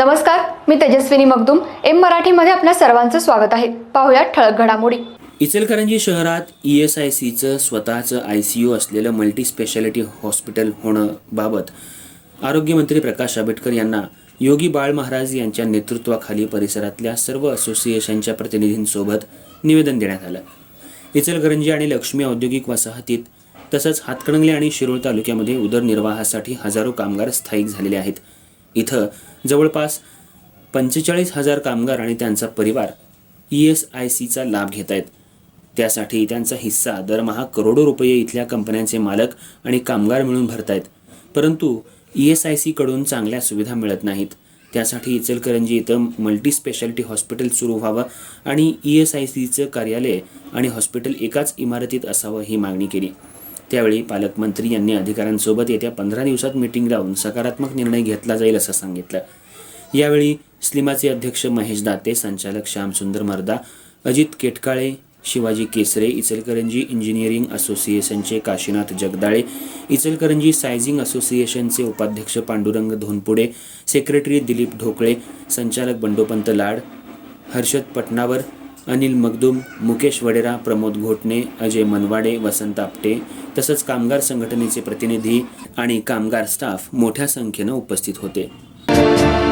नमस्कार मी तेजस्विनी मगदुम. एम मराठीमध्ये आपल्या सर्वांचं स्वागत आहे. पाहुयात ठळक घडामोडी. इचलकरंजी शहरात ई एस आय सीचं स्वतःचं आय सी यू असलेलं मल्टी स्पेशालिटी हॉस्पिटल होणं बाबत आरोग्यमंत्री प्रकाश आंबेडकर यांना योगी बाळ महाराज यांच्या नेतृत्वाखाली परिसरातल्या सर्व असोसिएशनच्या प्रतिनिधींसोबत निवेदन देण्यात आलं. इचलकरंजी आणि लक्ष्मी औद्योगिक वसाहतीत तसंच हातकणंगले आणि शिरोळ तालुक्यामध्ये उदरनिर्वाहासाठी हजारो कामगार स्थायिक झालेले आहेत. इथं जवळपास पंचेचाळीस हजार कामगार आणि त्यांचा परिवार ई एस आय सीचा लाभ घेत आहेत. त्यासाठी त्यांचा हिस्सा दरमहा करोडो रुपये इथल्या कंपन्यांचे मालक आणि कामगार मिळून भरतायत. परंतु ई एस आय सीकडून चांगल्या सुविधा मिळत नाहीत. त्यासाठी इचलकरंजी इथं मल्टी स्पेशालिटी हॉस्पिटल सुरू व्हावं आणि ई एस आय सीचं कार्यालय आणि हॉस्पिटल एकाच इमारतीत असावं ही मागणी केली. त्यावेळी पालकमंत्री यांनी अधिकाऱ्यांसोबत येत्या पंधरा दिवसात मिटिंग लावून सकारात्मक निर्णय घेतला जाईल असं सांगितलं. यावेळी स्लिमाचे अध्यक्ष महेश दाते संचालक श्यामसुंदर मर्दा अजित केटकाळे शिवाजी केसरे इचलकरंजी इंजिनिअरिंग असोसिएशनचे काशीनाथ जगदाळे इचलकरंजी सायझिंग असोसिएशनचे उपाध्यक्ष पांडुरंग धोनपुडे सेक्रेटरी दिलीप ढोकळे संचालक बंडोपंत लाड हर्षद पटनावर अनिल मगदुम मुकेश वडेरा प्रमोद घोटणे अजय मनवाडे वसंत आपटे तसंच कामगार संघटनेचे प्रतिनिधी आणि कामगार स्टाफ मोठ्या संख्येनं उपस्थित होते.